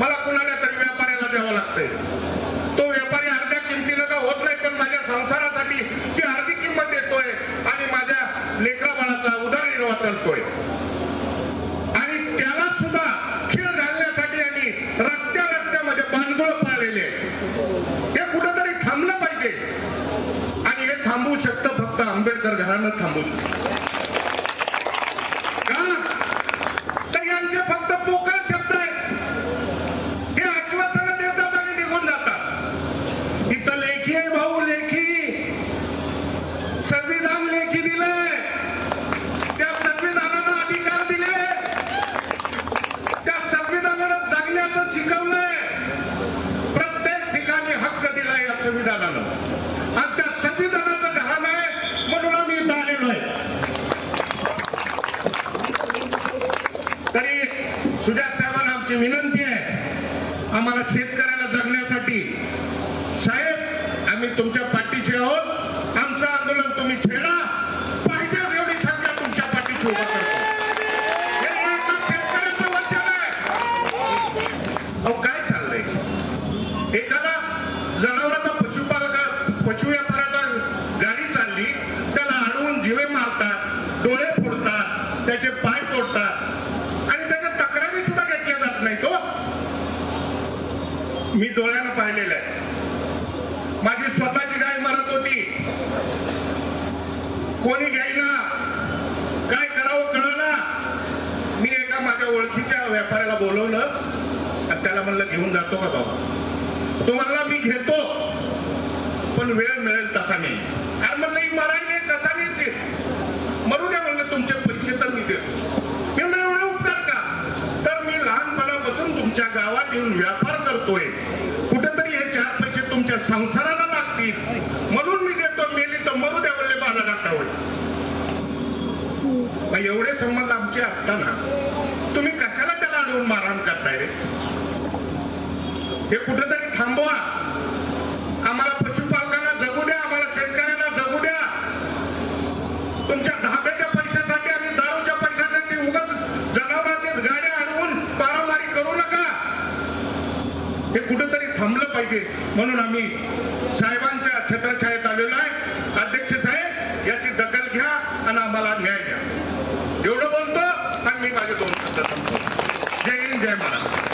मला कुणाला तरी व्यापाऱ्याला द्यावं लागतंय. तो व्यापारी अर्ध्या किमतीनं का होत नाही पण माझ्या संसारासाठी ती अर्धी किंमत देतोय आणि माझ्या लेकरा बाळाचा उदारनिर्वाह चालतोय. आणि त्याला सुद्धा खेळ घालण्यासाठी आणि रस्त्या रस्त्यामध्ये बांधगोळ पाळलेले हे कुठंतरी थांबलं पाहिजे. आणि हे थांबवू शकतं फक्त आंबेडकर घरानं थांबवू शकतं. संविधानानं. आणि त्या संविधानाचं घाण आहे म्हणून आम्ही इथं आलेलो आहे. तरी सुजात साहेबांना आमची विनंती आहे आम्हाला शेतकऱ्याला जगण्यासाठी साहेब आम्ही तुमच्या पाठीशी आहोत आमचं आंदोलन तुम्ही छेडा पाहिजे एवढी संख्या तुमच्या पाठीशी उभा करतो हे एकच शेतकऱ्याचं वचन आहे अहो काय चाललंय एखादा जनावराचा पशुपालका पशु व्यापाराचा गाडी चालली त्याला अडवून जिवे मारतात डोळे फोडतात त्याचे पाय तोडतात. आणि त्याच्या तक्रारी सुद्धा घेतल्या जात नाही तो हो. मी डोळ्यानं पाहिलेलं आहे. माझी स्वतःची गाय मरत होती. कोणी घ्यायना? काय करावं कळना? मी एका माझ्या ओळखीच्या व्यापाऱ्याला बोलवलं. आणि त्याला म्हणलं घेऊन जातो का बाबा? तो म्हणला मी घेतो. पण वेळ मिळेल तसा नाही. अरे म्हणलं ही मरायले कसा नाही मरू द्या म्हणलं तुमचे पैसे तर मी देतो. मी म्हणलं एवढे उपकार का? तर मी लहानपणापासून तुमच्या गावात येऊन व्यापार करतोय. कुठेतरी हे चार पैसे तुमच्या संसाराला लागतील. म्हणून मी देतो मेली तर मरू द्या म्हणले माझा गाठा एवढे संबंध आमचे असताना तुम्ही कशाला त्याला अडवून मारहाण करताय रे? हे कुठेतरी थांबवा. हे कुठंतरी थांबलं पाहिजे. म्हणून आम्ही साहेबांच्या छत्रछायेत आलेलो आहे. अध्यक्ष साहेब याची दखल घ्या आणि आम्हाला न्याय द्या. एवढं बोलतो आणि मी माझे दोन शब्द जय हिंद जय महाराज